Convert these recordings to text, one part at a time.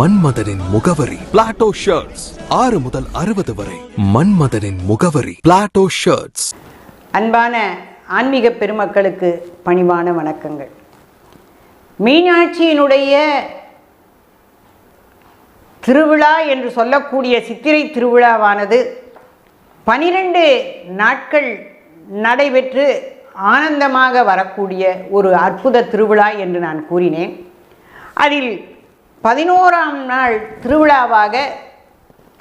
மன்மதனின் முகவரி. Plato shirts ஆறு முதல் அறுபது வரை. மன்மதனின் முகவரி. பிளாட்டோ ஷர்ட்ஸ் அன்பான ஆன்மீக பெருமக்களுக்கு பணிவான வணக்கங்கள். மீனாட்சியினுடைய திருவிழா என்று சொல்லக்கூடிய சித்திரை திருவிழாவானது பனிரெண்டு நாட்கள் நடைபெற்று ஆனந்தமாக வரக்கூடிய ஒரு அற்புத திருவிழா என்று நான் கூறினேன். அதில் பதினோராம் நாள் திருவிழாவாக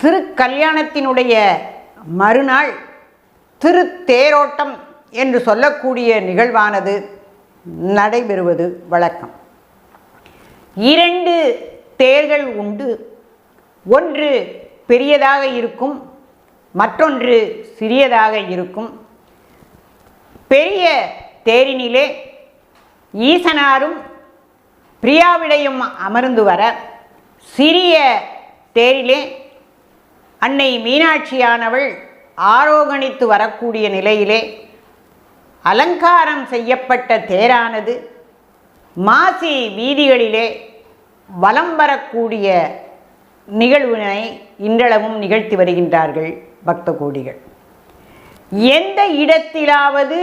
திருக்கல்யாணத்தினுடைய மறுநாள் திருத்தேரோட்டம் என்று சொல்லக்கூடிய நிகழ்வானது நடைபெறுவது வழக்கம். இரண்டு தேர்கள் உண்டு. ஒன்று பெரியதாக இருக்கும் மற்றொன்று சிறியதாக இருக்கும். பெரிய தேரினிலே ஈசனாரும் பிரியாவிடையும் அமர்ந்து வர சிறிய தேரிலே அன்னை மீனாட்சியானவள் ஆரோகணித்து வரக்கூடிய நிலையிலே அலங்காரம் செய்யப்பட்ட தேரானது மாசி வீதிகளிலே வலம் வரக்கூடிய நிகழ்வினை இன்றளவும் நிகழ்த்தி வருகின்றார்கள் பக்த கோடிகள் எந்த இடத்திலாவது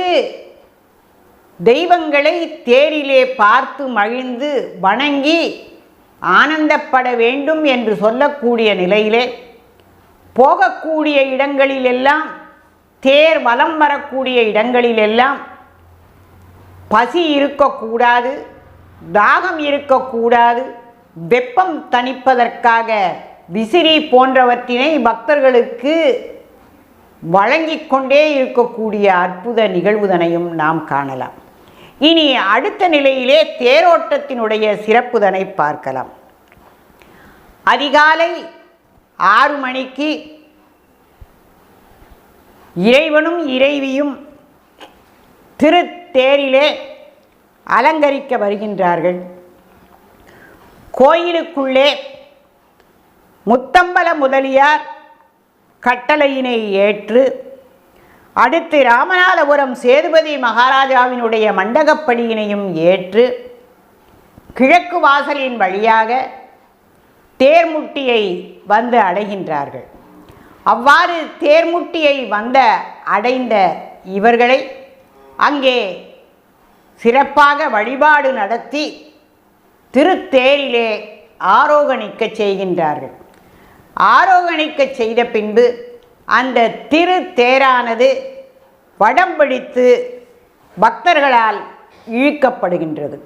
தெய்வங்களை தேரிலே பார்த்து மகிழ்ந்து வணங்கி ஆனந்தப்பட வேண்டும் என்று சொல்லக்கூடிய நிலையிலே போகக்கூடிய இடங்களிலெல்லாம் தேர் வலம் வரக்கூடிய இடங்களிலெல்லாம் பசி இருக்கக்கூடாது தாகம் இருக்கக்கூடாது வெப்பம் தணிப்பதற்காக விசிறி போன்றவற்றினை பக்தர்களுக்கு வழங்கிக் கொண்டே இருக்கக்கூடிய அற்புத நிகழ்வுதனையும் நாம் காணலாம். இனி அடுத்த நிலையிலே தேரோட்டத்தினுடைய சிறப்புதனை பார்க்கலாம். அதிகாலை ஆறு மணிக்கு இறைவனும் இறைவியும் திருத்தேரிலே அலங்கரிக்க வருகின்றார்கள். கோயிலுக்குள்ளே முத்தம்பல முதலியார் கட்டளையினை ஏற்று அடுத்து ராமநாதபுரம் சேதுபதி மகாராஜாவினுடைய மண்டகப்படியினையும் ஏற்று கிழக்கு வாசலின் வழியாக தேர்முட்டியை வந்து அடைகின்றார்கள். அவ்வாறு தேர்முட்டியை வந்த அடைந்த இவர்களை அங்கே சிறப்பாக வழிபாடு நடத்தி திருத்தேரிலே ஆரோகணிக்க செய்கின்றார்கள். ஆரோகணிக்க செய்த பின்பு அந்த திருத்தேரானது வடம் பிடித்து பக்தர்களால் இழுக்கப்படுகின்றது.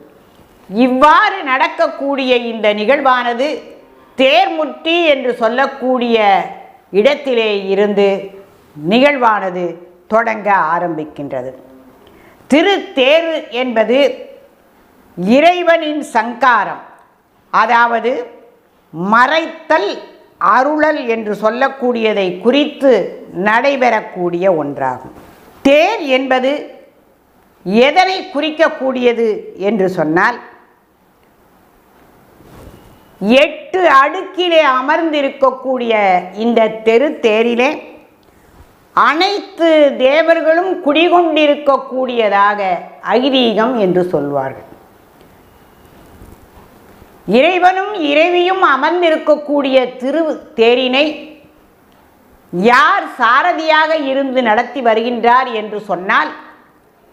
இவ்வாறு நடக்கக்கூடிய இந்த நிகழ்வானது தேர்முட்டி என்று சொல்லக்கூடிய இடத்திலே இருந்து நிகழ்வானது தொடங்க ஆரம்பிக்கின்றது. திருத்தேர் என்பது இறைவனின் சங்காரம் அதாவது மறைத்தல் அருளல் என்று சொல்லக்கூடியதை குறித்து நடைபெறக்கூடிய ஒன்றாகும். தேர் என்பது எதனை குறிக்கக்கூடியது என்று சொன்னால் எட்டு அடுக்கிலே அமர்ந்திருக்கக்கூடிய இந்த தெரு தேரிலே அனைத்து தேவர்களும் குடிகொண்டிருக்கக்கூடியதாக ஐதீகம் என்று சொல்வார்கள். இறைவனும் இறைவியும் அமர்ந்திருக்கக்கூடிய திரு தேரினை யார் சாரதியாக இருந்து நடத்தி வருகின்றார் என்று சொன்னால்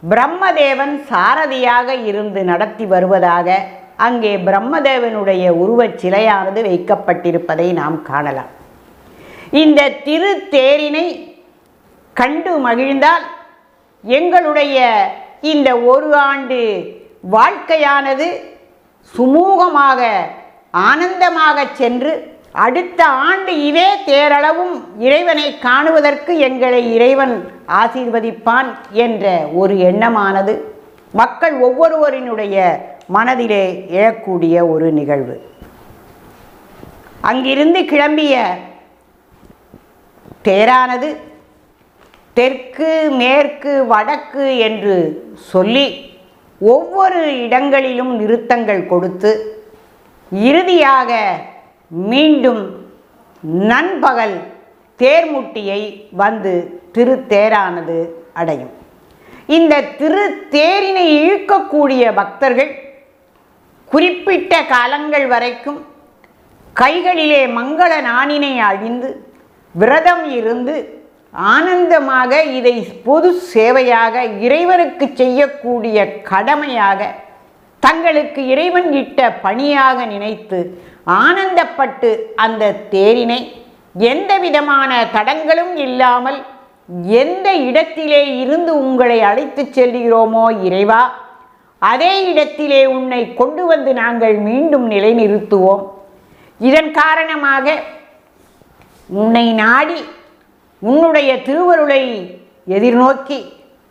பிரம்மதேவன் சாரதியாக இருந்து நடத்தி வருவதாக அங்கே பிரம்மதேவனுடைய உருவச் சிலையானது வைக்கப்பட்டிருப்பதை நாம் காணலாம். இந்த திரு தேரினை கண்டு மகிழ்ந்தால் எங்களுடைய இந்த ஒரு ஆண்டு வாழ்க்கையானது சுமூகமாக ஆனந்தமாக சென்று அடுத்த ஆண்டு இதே தேரளவும் இறைவனை காணுவதற்கு எங்களை இறைவன் ஆசீர்வதிப்பான் என்ற ஒரு எண்ணமானது மக்கள் ஒவ்வொருவரினுடைய மனதிலே எழக்கூடிய ஒரு நிகழ்வு. அங்கிருந்து கிளம்பிய தேரானது தெற்கு மேற்கு வடக்கு என்று சொல்லி ஒவ்வொரு இடங்களிலும் நிறுத்தங்கள் கொடுத்து இறுதியாக மீண்டும் நண்பகல் தேர்முட்டியை வந்து திருத்தேரானது அடையும். இந்த திருத்தேரினை இழுக்கக்கூடிய பக்தர்கள் குறிப்பிட்ட காலங்கள் வரைக்கும் கைகளிலே மங்கள நாணினை அழிந்து விரதம் இருந்து ஆனந்தமாக இதை பொது சேவையாக இறைவனுக்கு செய்யக்கூடிய கடமையாக தங்களுக்கு இறைவன் இட்ட பணியாக நினைத்து ஆனந்தப்பட்டு அந்த தேரினை எந்த விதமான தடங்களும் இல்லாமல் எந்த இடத்திலே இருந்து உங்களை அழைத்துச் செல்கிறோமோ இறைவா அதே இடத்திலே உன்னை கொண்டு வந்து நாங்கள் மீண்டும் நிலைநிறுத்துவோம். இதன் காரணமாக உன்னை நாடி உன்னுடைய திருவருளை எதிர்நோக்கி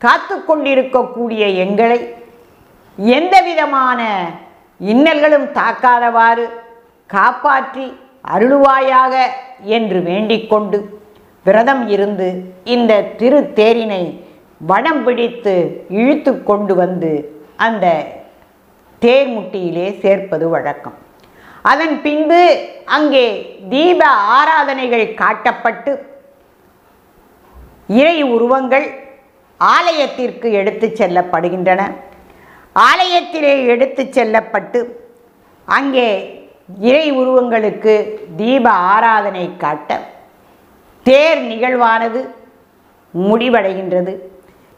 காத்து கொண்டிருக்கக்கூடிய எங்களை எந்த விதமான இன்னல்களும் தாக்காதவாறு காப்பாற்றி அருளுவாயாக என்று வேண்டிக்கொண்டு விரதம் இருந்து இந்த திரு தேரினை வடம் பிடித்து இழுத்து கொண்டு வந்து அந்த தேர்முட்டியிலே சேர்ப்பது வழக்கம். அதன் பின்பு அங்கே தீப ஆராதனைகள் காட்டப்பட்டு இறை உருவங்கள் ஆலயத்திற்கு எடுத்துச் செல்லப்படுகின்றன. ஆலயத்திலே எடுத்துச் செல்லப்பட்டு அங்கே இறை உருவங்களுக்கு தீப ஆராதனை காட்ட தேர் நிகழ்வானது முடிவடைகின்றது.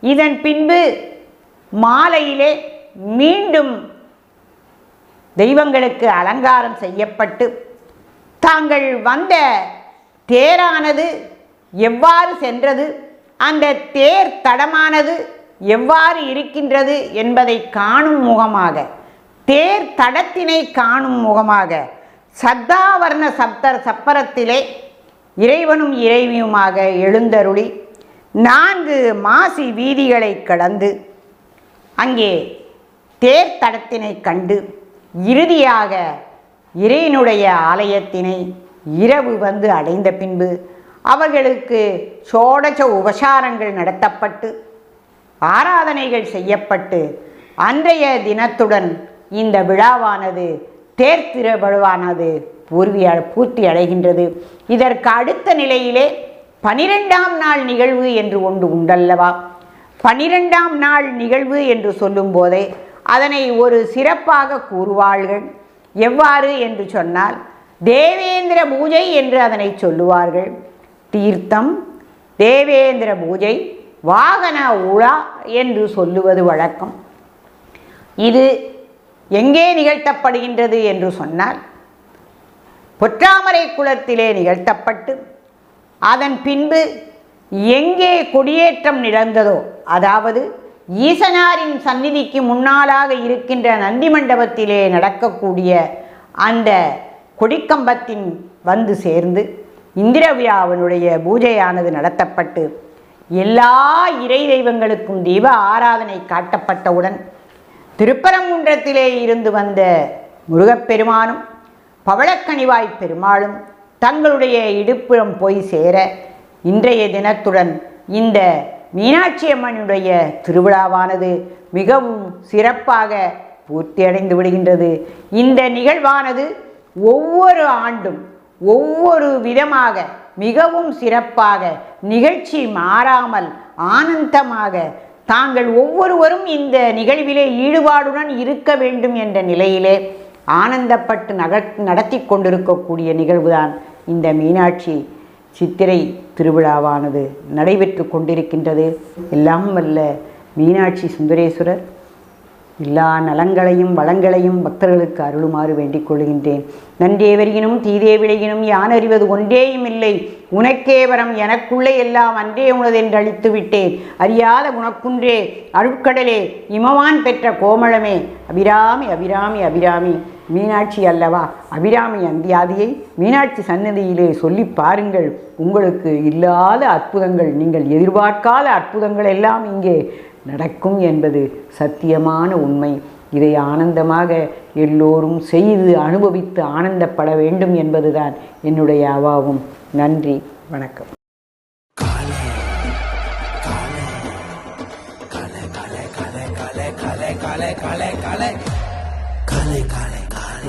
இதன் பின்பு மாலையிலே மீண்டும் தெய்வங்களுக்கு அலங்காரம் செய்யப்பட்டு தாங்கள் வந்த தேரானது எவ்வாறு சென்றது? அந்த தேர் தடமானது எவ்வாறு இருக்கின்றது என்பதை காணும் முகமாக தேர் தடத்தினை காணும் முகமாக சத்தாவர்ண சப்தர் சப்பரத்திலே இறைவனும் இறைவியுமாக எழுந்தருளி நான்கு மாசி வீதிகளை கடந்து அங்கே தேர் தடத்தினை கண்டு இறுதியாக இறைவனுடைய ஆலயத்தினை இரவு வந்து அடைந்த பின்பு அவர்களுக்கு சோடச உபசாரங்கள் நடத்தப்பட்டு ஆராதனைகள் செய்யப்பட்டு அன்றைய தினத்துடன் இந்த விழாவானது தேர் திருவிழாவானது பூர்வி பூர்த்தி அடைகின்றது. இதற்கு அடுத்த நிலையிலே பனிரெண்டாம் நாள் நிகழ்வு என்று ஒன்று உண்டல்லவா? பனிரெண்டாம் நாள் நிகழ்வு என்று சொல்லும்போதே அதனை ஒரு சிறப்பாக கூறுவார்கள். எவ்வாறு என்று சொன்னால் தேவேந்திர பூஜை என்று அதனை சொல்லுவார்கள். தீர்த்தம் தேவேந்திர பூஜை வாகன உலா என்று சொல்லுவது வழக்கம். இது எங்கே நிகழ்த்தப்படுகின்றது என்று சொன்னால் பொற்றாமரை குளத்திலே நிகழ்த்தப்பட்டு அதன் பின்பு எங்கே கொடியேற்றம் நிகழ்ந்ததோ அதாவது ஈசனாரின் சந்நிதிக்கு முன்னாலாக இருக்கின்ற நந்தி மண்டபத்திலே நடக்கக்கூடிய அந்த கொடிக்கம்பத்தின் வந்து சேர்ந்து இந்திரவியாவனுடைய பூஜையானது நடத்தப்பட்டு எல்லா இறை தெய்வங்களுக்கும் தீப ஆராதனை காட்டப்பட்டவுடன் திருப்பரங்குன்றத்திலே இருந்து வந்த முருகப்பெருமானும் பவளக்கனிவாய் பெருமாளும் தங்களுடைய இடுப்புறம் போய் சேர இன்றைய தினத்துடன் இந்த மீனாட்சி அம்மனுடைய திருவிழாவானது மிகவும் சிறப்பாக பூர்த்தியடைந்து விடுகின்றது. இந்த நிகழ்வானது ஒவ்வொரு ஆண்டும் ஒவ்வொரு விதமாக மிகவும் சிறப்பாக நிகழ்ச்சி மாறாமல் ஆனந்தமாக தாங்கள் ஒவ்வொருவரும் இந்த நிகழ்விலே ஈடுபாடுடன் இருக்க வேண்டும் என்ற நிலையிலே ஆனந்தப்பட்டு நக நடத்தி கொண்டிருக்கக்கூடிய நிகழ்வுதான் இந்த மீனாட்சி சித்திரை திருவிழாவானது. நடைபெற்று கொண்டிருக்கின்றது. எல்லாம் வல்ல மீனாட்சி சுந்தரேஸ்வரர் எல்லா நலங்களையும் வளங்களையும் பக்தர்களுக்கு அருளுமாறு வேண்டிக் கொள்கின்றேன். நன்றே வருகினும் தீதே விளையினும் யான் அறிவது ஒன்றேயும் இல்லை. உனக்கே வரம் எனக்குள்ளே எல்லாம் அன்றே உனதென்று அழித்து விட்டேன். அறியாத குணக்குன்றே அருட்கடலே இமவான் பெற்ற கோமளமே. அபிராமி அபிராமி அபிராமி. மீனாட்சி அல்லவா அபிராமி அந்தியாதியை மீனாட்சி சன்னதியிலே சொல்லி பாருங்கள் உங்களுக்கு இல்லாத அற்புதங்கள் நீங்கள் எதிர்பார்க்காத அற்புதங்கள் எல்லாம் இங்கே நடக்கும் என்பது சத்தியமான உண்மை இதை ஆனந்தமாக எல்லோரும் செய்து அனுபவித்து ஆனந்தப்பட வேண்டும் என்பதுதான் என்னுடைய அவாவும் நன்றி வணக்கம் கலை கலை கலை கலை